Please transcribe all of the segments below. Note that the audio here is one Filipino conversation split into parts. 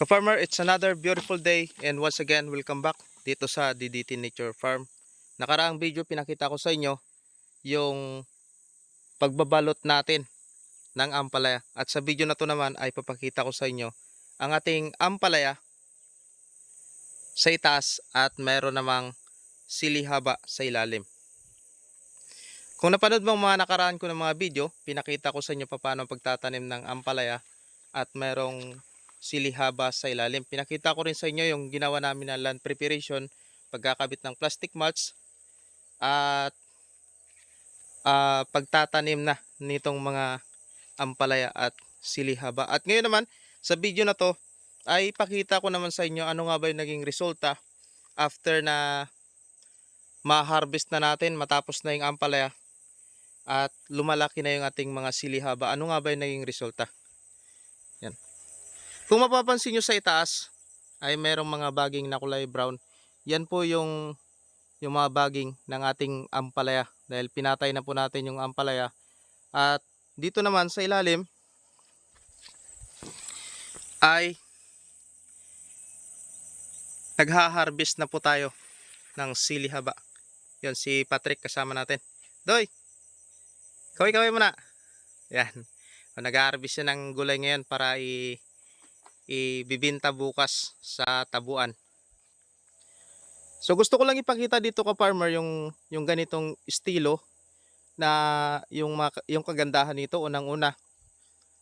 Ka-farmer, it's another beautiful day and once again, welcome back dito sa DDT Nature Farm. Nakaraang video pinakita ko sa inyo yung pagbabalot natin ng ampalaya. At sa video na to naman ay papakita ko sa inyo ang ating ampalaya sa itaas at meron namang silihaba sa ilalim. Kung napanood mo ang mga nakaraan ko ng mga video, pinakita ko sa inyo paano pagtatanim ng ampalaya at merong silihaba sa ilalim. Pinakita ko rin sa inyo yung ginawa namin na land preparation, pagkakabit ng plastic mulch at ah, pagtatanim na nitong mga ampalaya at silihaba. At ngayon naman, sa video na to, ay pakita ko naman sa inyo ano nga ba yung naging resulta after na ma-harvest na natin, matapos na yung ampalaya at lumalaki na yung ating mga silihaba. Ano nga ba yung naging resulta? Kung mapapansin nyo sa itaas, ay merong mga baging na kulay brown. Yan po yung yung mga baging ng ating ampalaya dahil pinatay na po natin yung ampalaya. At dito naman sa ilalim ay nagha-harvest na po tayo ng sili haba. Yan si Patrick kasama natin. Doy! Kaway-kaway muna. Yan. Nag-harvest siya ng gulay ngayon para i ibibinta bukas sa tabuan. So gusto ko lang ipakita dito ka farmer yung yung ganitong estilo na yung yung kagandahan nito unang-una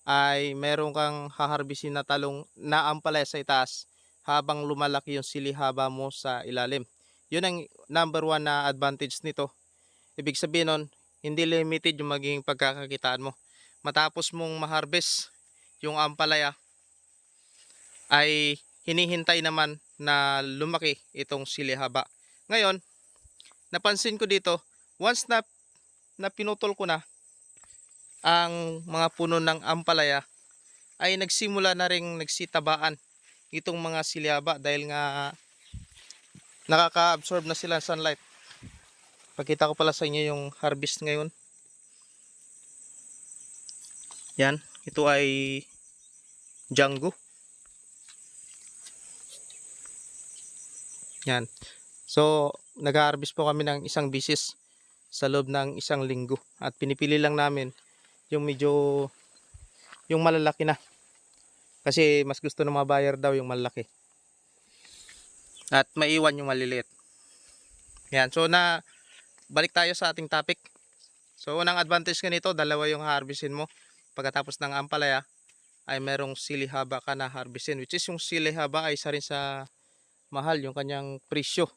ay meron kang haharbisin na talong na ampalaya sa itaas habang lumalaki yung silihaba mo sa ilalim. Yun ang number one na advantage nito. Ibig sabihin nun, hindi limited yung magiging pagkakakitaan mo. Matapos mong maharvest yung ampalaya, ay hinihintay naman na lumaki itong silihaba. Ngayon, napansin ko dito, once na, na pinutol ko na ang mga puno ng ampalaya, ay nagsimula na rin nagsitabaan itong mga silihaba dahil nga nakaka-absorb na sila sunlight. Pakita ko pala sa inyo yung harvest ngayon. Yan, ito ay Django. Yan. So, nag-harvest po kami ng isang bisis sa loob ng isang linggo. At pinipili lang namin yung medyo, yung malalaki na. Kasi mas gusto ng mga buyer daw yung malalaki. At maiwan yung maliliit. Yan. So, na, balik tayo sa ating topic. So, unang advantage ka nito, dalawa yung harvestin mo. Pagkatapos ng ampalaya, ay merong silihaba ka na harvestin. Which is yung silihaba ay isa rin sa mahal yung kanyang presyo.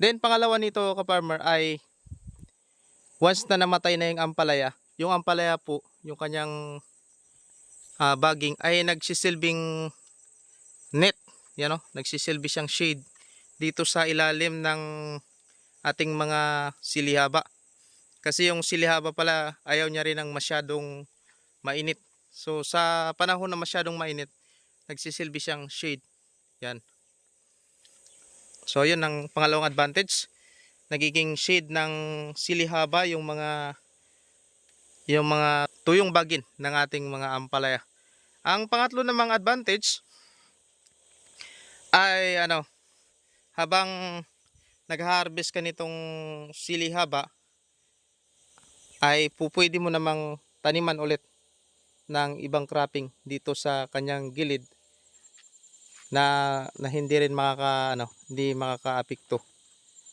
Then pangalawa nito ka-farmer ay once na namatay na yung ampalaya, yung ampalaya po, yung kanyang ah, baging ay nagsisilbing net, yan o, nagsisilbi siyang shade dito sa ilalim ng ating mga silihaba. Kasi yung silihaba pala ayaw niya rin ng masyadong mainit. So sa panahon na masyadong mainit, nagsisilbi siyang shade. Yan. So, yun ang pangalawang advantage. Nagiging shade ng silihaba yung mga yung mga tuyong bagin ng ating mga ampalaya. Ang pangatlo namang advantage ay ano, habang nag-harvest ka nitong silihaba ay pupwede mo namang taniman ulit ng ibang cropping dito sa kanyang gilid na na hindi rin makaka ano, hindi makakaapekto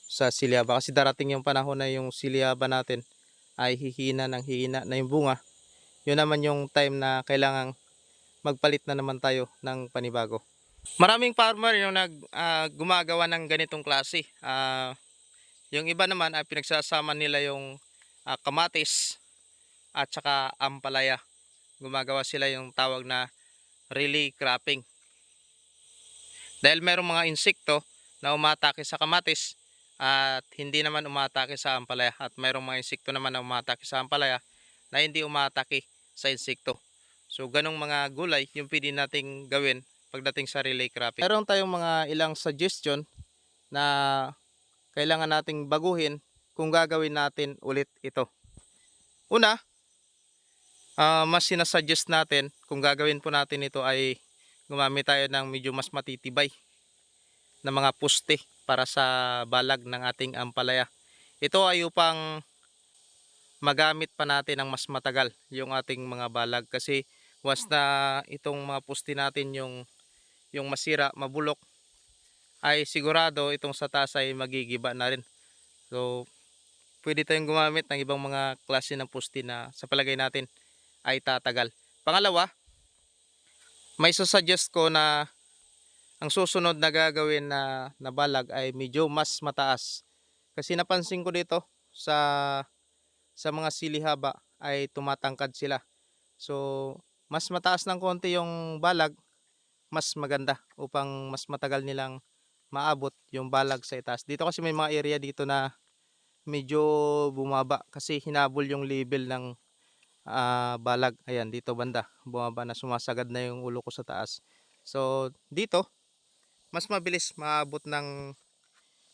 sa silyaba kasi darating yung panahon na yung silyaba natin ay hihina ng hihina na yung bunga. Yun naman yung time na kailangang magpalit na naman tayo ng panibago. Maraming farmer yung nag ah, gumagawa ng ganitong klase. Ah, yung iba naman ay pinagsasama nila yung ah, kamatis at saka ampalaya. Gumagawa sila yung tawag na relay cropping. Dahil merong mga insekto na umatake sa kamatis at hindi naman umatake sa ampalaya at merong mga insekto naman na umatake sa ampalaya na hindi umatake sa insekto. So ganong mga gulay yung pwede nating gawin pagdating sa relay cropping. Meron tayong mga ilang suggestion na kailangan nating baguhin kung gagawin natin ulit ito. Una, ah, mas sinasuggest natin kung gagawin po natin ito ay gumamit tayo ng medyo mas matitibay na mga poste para sa balag ng ating ampalaya. Ito ay upang magamit pa natin ng mas matagal yung ating mga balag kasi once na itong mga poste natin yung yung masira, mabulok ay sigurado itong sa taas ay magigiba na rin. So pwede tayong gumamit ng ibang mga klase ng poste na sa palagay natin ay tatagal. Pangalawa, may susuggest ko na ang susunod na gagawin na, na balag ay medyo mas mataas. Kasi napansin ko dito sa sa mga silihaba ay tumatangkad sila. So, mas mataas ng konti yung balag, mas maganda upang mas matagal nilang maabot yung balag sa itaas. Dito kasi may mga area dito na medyo bumaba kasi hinabol yung level ng ah, balag. Ayan, dito banda. Bumaba na sumasagad na yung ulo ko sa taas. So, dito, mas mabilis maabot ng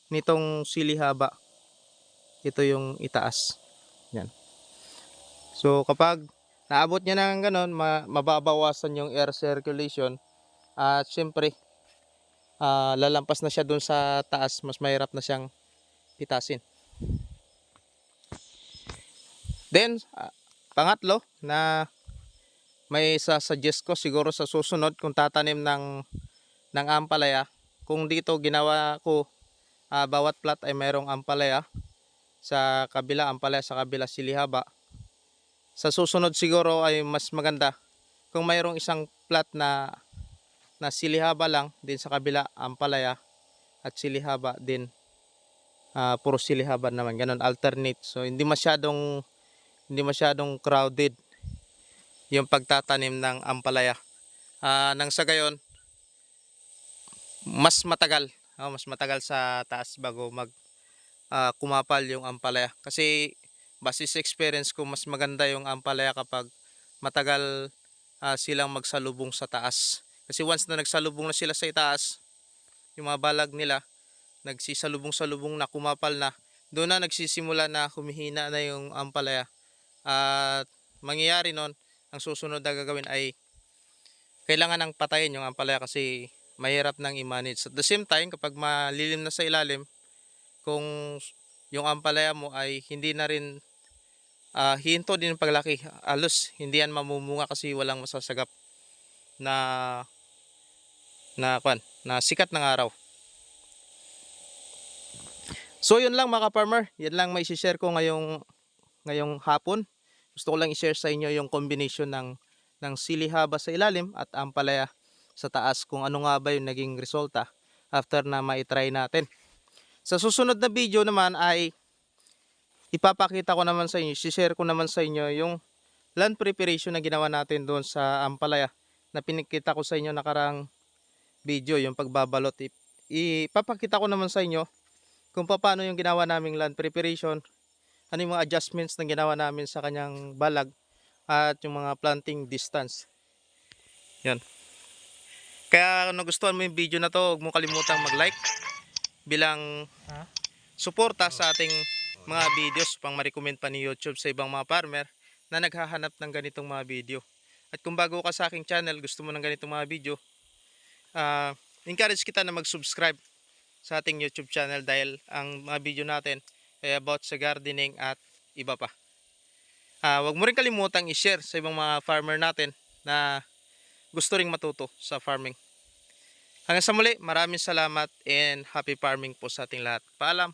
nitong silihaba. Ito yung itaas. Yan. So, kapag naabot niya ng ganun, ma- mababawasan yung air circulation. At syempre, ah, lalampas na siya dun sa taas, mas mahirap na siyang pitasin. Then, ah, pangatlo na may sasuggest ko siguro sa susunod kung tatanim ng ng ampalaya. Kung dito ginawa ko ah, bawat plat ay mayroong ampalaya sa kabila ampalaya sa kabila silihaba. Sa susunod siguro ay mas maganda kung mayroong isang plat na na silihaba lang din sa kabila ampalaya at silihaba din ah, puro silihaba naman ganun alternate so hindi masyadong hindi masyadong crowded yung pagtatanim ng ampalaya. Ah, nang sa gayon, mas matagal, oh, mas matagal sa taas bago mag ah, kumapal yung ampalaya. Kasi base sa experience ko, mas maganda yung ampalaya kapag matagal ah, silang magsalubong sa taas. Kasi once na nagsalubong na sila sa itaas, yung mga balag nila, nagsisalubong-salubong na, kumapal na, doon na nagsisimula na humihina na yung ampalaya. At mangyayari nun, ang susunod na gagawin ay kailangan ng patayin yung ampalaya kasi mahirap nang i-manage. At the same time, kapag malilim na sa ilalim, kung yung ampalaya mo ay hindi na rin ah, hinto din yung paglaki, alos hindi yan mamumunga kasi walang masasagap na na kwan, na sikat ng araw. So yun lang mga farmer, yan lang may share ko ngayong ngayong hapon. Gusto ko lang i-share sa inyo yung combination ng ng sili haba sa ilalim at ampalaya sa taas kung ano nga ba yung naging resulta after na ma-try natin. Sa susunod na video naman ay ipapakita ko naman sa inyo, share ko naman sa inyo yung land preparation na ginawa natin doon sa ampalaya na pinikita ko sa inyo nakarang video, yung pagbabalot. Ipapakita ko naman sa inyo kung paano yung ginawa naming land preparation, ano yung mga adjustments na ginawa namin sa kanyang balag at yung mga planting distance. Yan. Kaya kung nagustuhan mo yung video na to, huwag mo kalimutang mag-like bilang suporta sa ating mga videos pang ma-recommend pa ni YouTube sa ibang mga farmer na naghahanap ng ganitong mga video. At kung bago ka sa aking channel, gusto mo ng ganitong mga video, ah, encourage kita na mag-subscribe sa ating YouTube channel dahil ang mga video natin ay about sa gardening at iba pa. Ah, wag mo rin kalimutang i-share sa ibang mga farmer natin na gusto ring matuto sa farming. Hanggang sa muli, maraming salamat and happy farming po sa ating lahat. Paalam!